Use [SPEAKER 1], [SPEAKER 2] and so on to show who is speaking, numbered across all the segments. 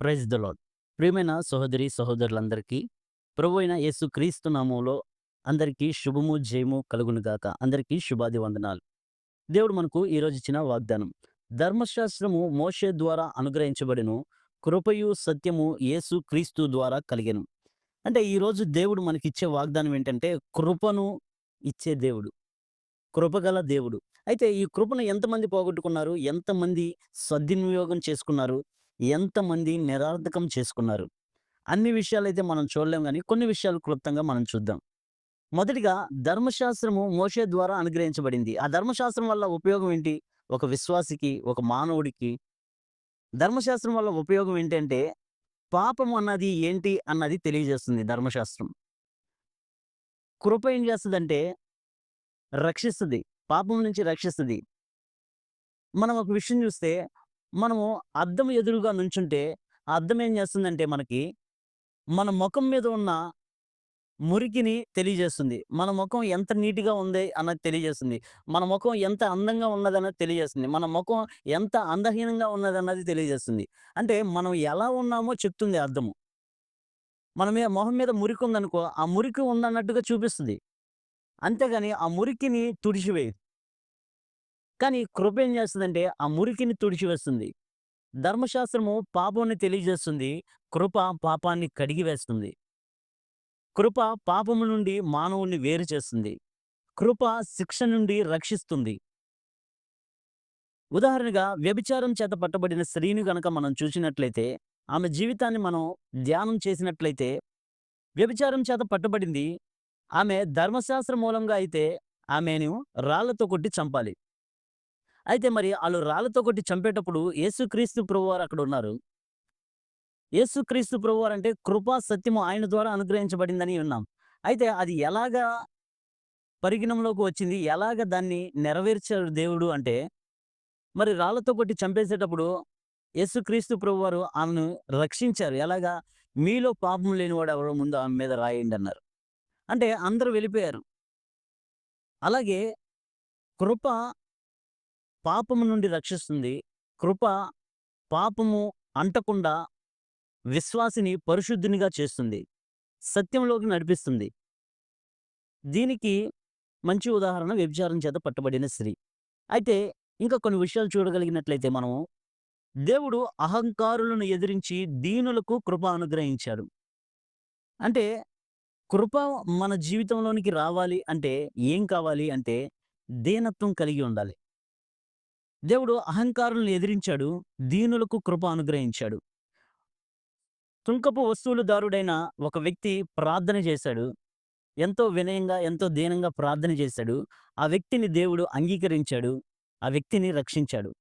[SPEAKER 1] Praise the lord ప్రియమైన సహోదరి సహోదరులందరికీ ప్రభు అయిన యేసు క్రీస్తు నామంలో అందరికీ శుభము జయము కలుగును గాక. అందరికీ శుభాది వందనాలు దేవుడు మనకు ఈరోజు ఇచ్చిన వాగ్దానం ధర్మశాస్త్రము మోషే ద్వారా అనుగ్రహించబడిను కృపయు సత్యము యేసు క్రీస్తు ద్వారా కలిగెను. అంటే ఈరోజు దేవుడు మనకిచ్చే వాగ్దానం ఏంటంటే కృపను ఇచ్చే దేవుడు కృపగల దేవుడు. అయితే ఈ కృపను ఎంతమంది పోగొట్టుకున్నారు? ఎంతమంది సద్వినియోగం చేసుకున్నారు? ఎంతమంది నిరార్థకం చేసుకున్నారు. అన్ని విషయాలైతే మనం చూడలేం కానీ కొన్ని విషయాలు క్లుప్తంగా మనం చూద్దాం. మొదటిగా ధర్మశాస్త్రము మోషే ద్వారా అనుగ్రహించబడింది. ఆ ధర్మశాస్త్రం వల్ల ఉపయోగం ఏంటి? ఒక విశ్వాసికి ఒక మానవుడికి. ధర్మశాస్త్రం వల్ల ఉపయోగం ఏంటంటే పాపం అన్నది ఏంటి అన్నది తెలియజేస్తుంది ధర్మశాస్త్రం. కృప ఏం చేస్తుందంటే రక్షిస్తుంది. పాపం నుంచి రక్షిస్తుంది. మనం ఒక విషయం చూస్తే మనము అద్దం ఎదురుగా నుంచుంటే ఆ అద్దం ఏం చేస్తుందంటే మనకి మన ముఖం మీద ఉన్న మురికిని తెలియజేస్తుంది. మన ముఖం ఎంత నీట్గా ఉంది అన్నది తెలియజేస్తుంది. మన ముఖం ఎంత అందంగా ఉన్నదన్నది తెలియజేస్తుంది. మన ముఖం ఎంత అందహీనంగా ఉన్నదన్నది తెలియజేస్తుంది. అంటే మనం ఎలా ఉన్నామో చెప్తుంది అర్థము మన మీద మొహం మీద మురికి ఉందనుకో ఆ మురికి ఉందన్నట్టుగా చూపిస్తుంది. అంతేగాని ఆ మురికిని తుడిచివేయదు కానీ కృప ఏం చేస్తుందంటే ఆ మురికిని తుడిచివేస్తుంది. ధర్మశాస్త్రము పాపాన్ని తెలియజేస్తుంది. కృప పాపాన్ని కడిగివేస్తుంది కృప పాపము నుండి మానవుణ్ణి వేరు చేస్తుంది. కృప శిక్ష నుండి రక్షిస్తుంది. ఉదాహరణగా వ్యభిచారం చేత పట్టబడిన స్త్రీని గనక మనం చూసినట్లయితే ఆమె జీవితాన్ని మనం ధ్యానం చేసినట్లయితే వ్యభిచారం చేత పట్టబడింది. ఆమె ధర్మశాస్త్ర మూలంగా అయితే ఆమెను రాళ్ళతో కొట్టి చంపాలి. అయితే మరి వాళ్ళు రాళ్ళతో కొట్టి చంపేటప్పుడు యేసుక్రీస్తు ప్రభువారు అక్కడ ఉన్నారు. యేసుక్రీస్తు ప్రభువారు అంటే కృపా సత్యము ఆయన ద్వారా అనుగ్రహించబడిందని విన్నాం. అయితే అది ఎలాగా పరిగణంలోకి వచ్చింది? ఎలాగ దాన్ని నెరవేర్చారు దేవుడు అంటే మరి రాళ్ళతో కొట్టి చంపేసేటప్పుడు యేసుక్రీస్తు ప్రభువారు ఆమెను రక్షించారు. ఎలాగా? మీలో పాపం లేనివాడు ఎవరో ముందు ఆమె మీద రాయండి అన్నారు. అంటే అందరూ వెళ్ళిపోయారు. అలాగే కృప పాపము నుండి రక్షిస్తుంది. కృప పాపము అంటకుండా విశ్వాసిని పరిశుద్ధునిగా చేస్తుంది. సత్యంలోకి నడిపిస్తుంది. దీనికి మంచి ఉదాహరణ వ్యభిచారం చేత పట్టబడిన స్త్రీ. అయితే ఇంకా కొన్ని విషయాలు చూడగలిగినట్లయితే మనము దేవుడు అహంకారులను ఎదిరించి దీనులకు కృప అనుగ్రహించాడు. అంటే కృప మన జీవితంలోనికి రావాలి అంటే ఏం కావాలి అంటే దీనత్వం కలిగి ఉండాలి. దేవుడు అహంకారులను ఎదిరించాడు దీనులకు కృప అనుగ్రహించాడు. తుంకపు వస్తువులు దారుడైన ఒక వ్యక్తి ప్రార్థన చేశాడు. ఎంతో వినయంగా ఎంతో దీనంగా ప్రార్థన చేశాడు. ఆ వ్యక్తిని దేవుడు అంగీకరించాడు. ఆ వ్యక్తిని రక్షించాడు.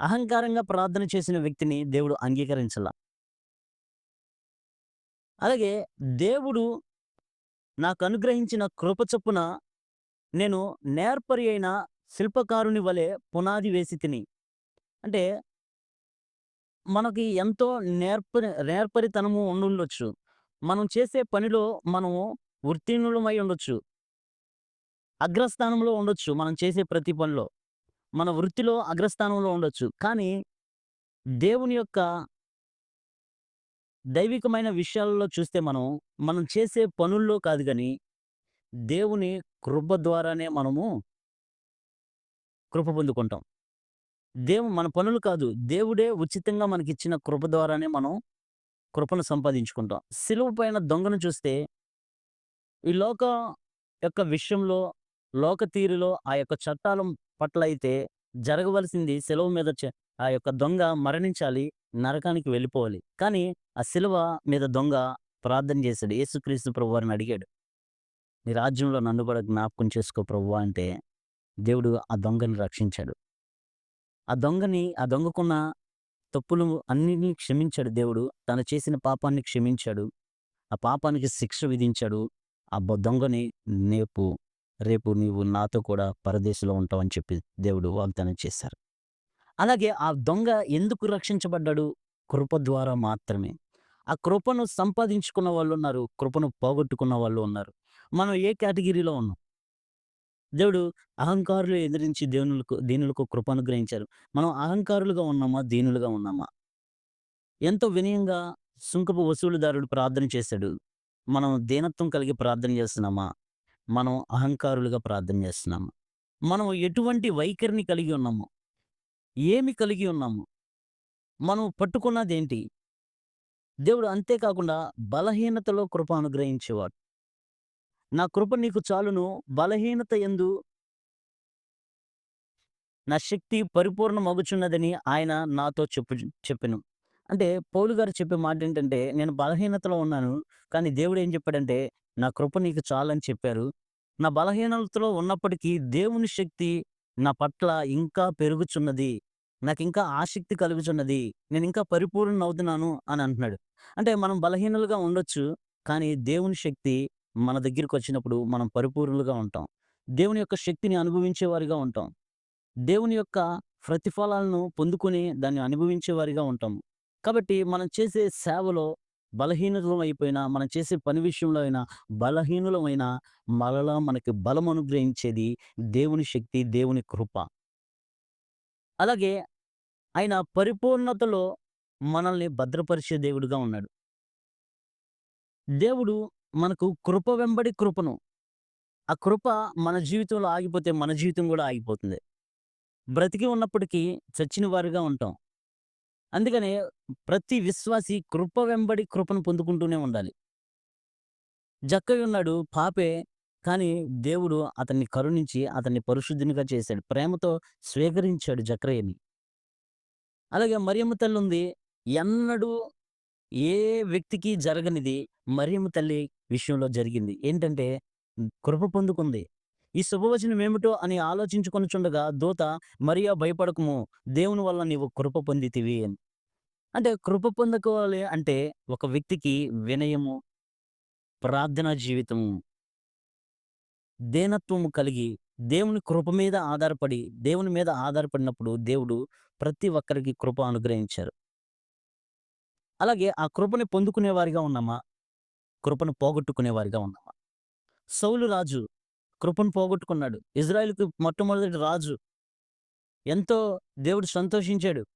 [SPEAKER 1] అహంకారంగా ప్రార్థన చేసిన వ్యక్తిని దేవుడు అంగీకరించాల. అలాగే దేవుడు నాకు అనుగ్రహించిన కృప చొప్పున నేను నేర్పరి అయిన శిల్పకారుని వలె పునాది వేసి తిని. అంటే మనకి ఎంతో నేర్పరి నేర్పరితనము ఉండుండొచ్చు. మనం చేసే పనిలో మనము ఉత్తీర్ణులమై ఉండొచ్చు. అగ్రస్థానంలో ఉండొచ్చు మనం చేసే ప్రతి పనిలో. మన వృత్తిలో అగ్రస్థానంలో ఉండొచ్చు. కానీ దేవుని యొక్క దైవికమైన విషయాలలో చూస్తే మనం మనం చేసే పనుల్లో కాదు కానీ దేవుని కృప ద్వారానే మనము కృప పొందుకుంటాం. దేవు మన పనులు కాదు. దేవుడే ఉచితంగా మనకిచ్చిన కృప ద్వారానే మనం కృపను సంపాదించుకుంటాం. సిలువ పైన దొంగను చూస్తే ఈ లోక యొక్క విషయంలో లోక తీరులో ఆ యొక్క చట్టాల పట్ల అయితే జరగవలసింది సెలవు మీద చ- ఆ యొక్క దొంగ మరణించాలి నరకానికి వెళ్ళిపోవాలి. కానీ ఆ శిలువ మీద దొంగ ప్రార్థన చేశాడు. యేసుక్రీస్తు ప్రభు వారిని అడిగాడు. నీ రాజ్యంలో నన్ను కూడా జ్ఞాపకం చేసుకో ప్రభు అంటే దేవుడు ఆ దొంగని రక్షించాడు. ఆ దొంగని ఆ దొంగకున్న తప్పులు అన్నిటినీ క్షమించాడు దేవుడు. తను చేసిన పాపాన్ని క్షమించాడు. ఆ పాపానికి శిక్ష విధించాడు. ఆ దొంగని నేపు రేపు నీవు నాతో కూడా పరదేశంలో ఉంటావని చెప్పి దేవుడు వాగ్దానం చేశారు. అలాగే ఆ దొంగ ఎందుకు రక్షించబడ్డాడు? కృప ద్వారా మాత్రమే. ఆ కృపను సంపాదించుకున్న వాళ్ళు ఉన్నారు. కృపను పోగొట్టుకున్న వాళ్ళు ఉన్నారు. మనం ఏ కేటగిరీలో ఉన్నాం? దేవుడు అహంకారులు ఎదిరించి దేవునులకు దీనులకు కృప అనుగ్రహించారు మనం అహంకారులుగా ఉన్నామా దీనులుగా ఉన్నామా ఎంతో వినయంగా సుంకపు వసూలుదారుడు ప్రార్థన చేశాడు. మనం దీనత్వం కలిగి ప్రార్థన చేస్తున్నామా? మనం అహంకారులుగా ప్రార్థన చేస్తున్నామా? మనం ఎటువంటి వైఖరిని కలిగి ఉన్నాము? ఏమి కలిగి ఉన్నాము? మనం పట్టుకున్నదేంటి? దేవుడు అంతేకాకుండా బలహీనతలో కృప అనుగ్రహించేవాడు. నా కృప నీకు చాలును బలహీనత ఎందు నా శక్తి పరిపూర్ణమగుచున్నదని ఆయన నాతో చెప్పు చెప్పాను అంటే పౌలు గారు చెప్పే మాటేంటంటే, నేను బలహీనతలో ఉన్నాను. కానీ దేవుడు ఏం చెప్పాడంటే, నా కృప నీకు చాలని చెప్పారు. నా బలహీనతలో ఉన్నప్పటికీ దేవుని శక్తి నా పట్ల ఇంకా పెరుగుచున్నది. నాకు ఇంకా ఆసక్తి కలుగుచున్నది. నేను ఇంకా పరిపూర్ణ పరిపూర్ణుడినవుతున్నాను అని అంటున్నాడు. అంటే మనం బలహీనలుగా ఉండొచ్చు. కానీ దేవుని శక్తి మన దగ్గరికి వచ్చినప్పుడు మనం పరిపూర్ణులుగా ఉంటాం. దేవుని యొక్క శక్తిని అనుభవించేవారిగా ఉంటాం. దేవుని యొక్క ప్రతిఫలాలను పొందుకొని దాన్ని అనుభవించేవారిగా ఉంటాం. కాబట్టి మనం చేసే సేవలో బలహీనలం అయిపోయినా, మనం చేసే పని విషయంలో అయినా బలహీనులమైన మరలా మనకి బలం అనుగ్రహించేది దేవుని శక్తి, దేవుని కృప. అలాగే ఆయన పరిపూర్ణతలో మనల్ని భద్రపరిచే దేవుడుగా ఉన్నాడు. దేవుడు మనకు కృప వెంబడి కృపను ఆ కృప మన జీవితంలో ఆగిపోతే మన జీవితం కూడా ఆగిపోతుంది. బ్రతికి ఉన్నప్పటికీ చచ్చిన వారుగా ఉంటాం. అందుకనే ప్రతి విశ్వాసి కృప వెంబడి కృపను పొందుకుంటూనే ఉండాలి. జక్కయ్య ఉన్నాడు పాపే. కానీ దేవుడు అతన్ని కరుణించి అతన్ని పరిశుద్ధినిగా చేశాడు. ప్రేమతో స్వీకరించాడు జక్రయ్యని అలాగే మరియమ్మ తల్లి ఉంది ఎన్నడూ ఏ వ్యక్తికి జరగనిది మరియమ్మ తల్లి విషయంలో జరిగింది. ఏంటంటే కృప పొందుకుంది. ఈ శుభవచనం ఏమిటో అని ఆలోచించుకొనుచుండగా దూత మరియా భయపడకము దేవుని వల్ల నీవు కృప పొందితివి అని. అంటే కృప పొందుకోవాలి అంటే ఒక వ్యక్తికి వినయము, ప్రార్థనా జీవితము, దేనత్వము కలిగి దేవుని కృప మీద ఆధారపడి దేవుని మీద ఆధారపడినప్పుడు దేవుడు ప్రతి ఒక్కరికి కృప అనుగ్రహించారు. అలాగే ఆ కృపని పొందుకునేవారిగా ఉన్నామా? కృపను పోగొట్టుకునేవారిగా ఉన్నామా? సౌలు రాజు కృపను పోగొట్టుకున్నాడు. ఇజ్రాయెలుకి మొట్టమొదటి రాజు. ఎంతో దేవుడు సంతోషించాడు.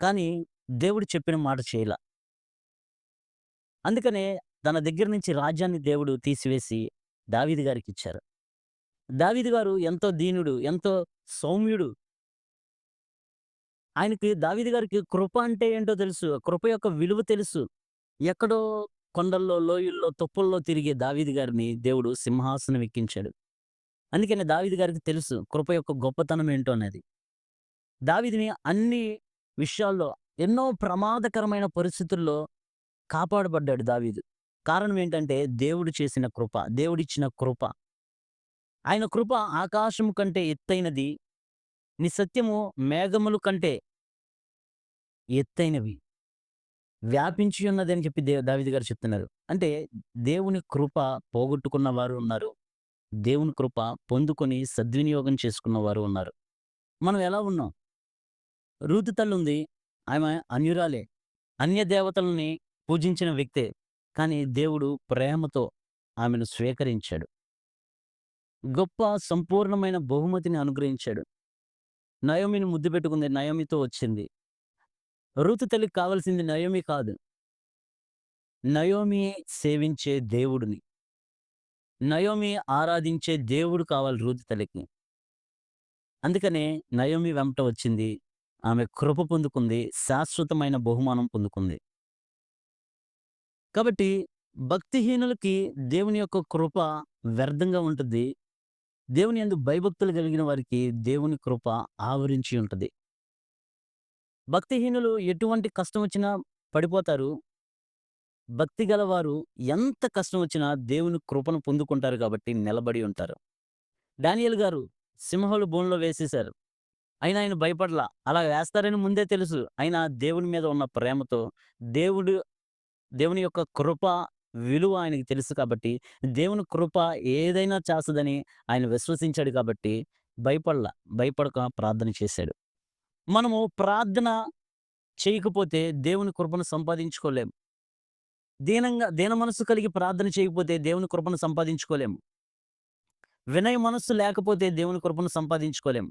[SPEAKER 1] కానీ దేవుడు చెప్పిన మాట చేయలా. అందుకనే తన దగ్గర నుంచి రాజ్యాన్ని దేవుడు తీసివేసి దావీది గారికి ఇచ్చారు దావీది గారు ఎంతో దీనుడు, ఎంతో సౌమ్యుడు. ఆయనకి దావీది గారికి కృప అంటే ఏంటో తెలుసు. కృప యొక్క విలువ తెలుసు. ఎక్కడో కొండల్లో, లోయల్లో, తొప్పుల్లో తిరిగే దావీది గారిని దేవుడు సింహాసనం ఎక్కించాడు. అందుకనే దావీది గారికి తెలుసు కృప యొక్క గొప్పతనం ఏంటో అనేది. దావీదుని అన్ని విషయాల్లో ఎన్నో ప్రమాదకరమైన పరిస్థితుల్లో కాపాడబడ్డాడు దావీదు. కారణం ఏంటంటే దేవుడు చేసిన కృప, దేవుడిచ్చిన కృప. ఆయన కృప ఆకాశము కంటే ఎత్తైనది. నీ సత్యము మేఘములు కంటే ఎత్తైనవి. వ్యాపించి ఉన్నదని చెప్పి దే దావిది గారు చెప్తున్నారు. అంటే దేవుని కృప పోగొట్టుకున్న వారు ఉన్నారు. దేవుని కృప పొందుకొని సద్వినియోగం చేసుకున్న వారు ఉన్నారు. మనం ఎలా ఉన్నాం? రూతు తల్లుంది. ఆమె అన్యురాలే. అన్య దేవతలని పూజించిన వ్యక్తే. కానీ దేవుడు ప్రేమతో ఆమెను స్వీకరించాడు. గొప్ప సంపూర్ణమైన బహుమతిని అనుగ్రహించాడు. నయోమిని ముద్దు పెట్టుకుంది. నయోమితో వచ్చింది. రూతు తల్లికి కావాల్సింది నయోమి కాదు. నయోమి సేవించే దేవుడిని. నయోమి ఆరాధించే దేవుడు కావాలి రూతు తల్లికి. అందుకనే నయోమి వెంట వచ్చింది. ఆమె కృప పొందుకుంది. శాశ్వతమైన బహుమానం పొందుకుంది. కాబట్టి భక్తిహీనులకి దేవుని యొక్క కృప వ్యర్థంగా ఉంటుంది దేవుని యందు భయభక్తులు కలిగిన వారికి దేవుని కృప ఆవరించి ఉంటది. భక్తిహీనులు ఎటువంటి కష్టం వచ్చినా పడిపోతారు. భక్తి గలవారు ఎంత కష్టం వచ్చినా దేవుని కృపను పొందుకుంటారు కాబట్టి నిలబడి ఉంటారు. డానియల్ గారు సింహాలు బోన్లో వేసేశారు. అయినా ఆయన భయపడలా. అలా వేస్తారని ముందే తెలుసు. అయినా దేవుని మీద ఉన్న ప్రేమతో దేవుడు దేవుని యొక్క కృప విలువ ఆయనకి తెలుసు కాబట్టి దేవుని కృప ఏదైనా చేస్తుందని ఆయన విశ్వసించాడు కాబట్టి భయపడలా. భయపడక ప్రార్థన చేశాడు. మనము ప్రార్థన చేయకపోతే దేవుని కృపను సంపాదించుకోలేం. దీనంగా దీన మనస్సు కలిగి ప్రార్థన చేయకపోతే దేవుని కృపను సంపాదించుకోలేం. వినయ మనస్సు లేకపోతే దేవుని కృపను సంపాదించుకోలేం.